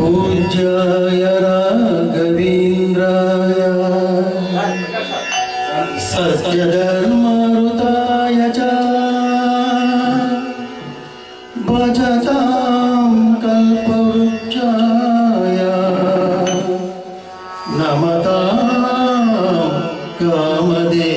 पूज्याय राघवीन्द्राय। सत्यधर्मरुताय च। भजतां कल्पवृक्षाय। नमतां कामदे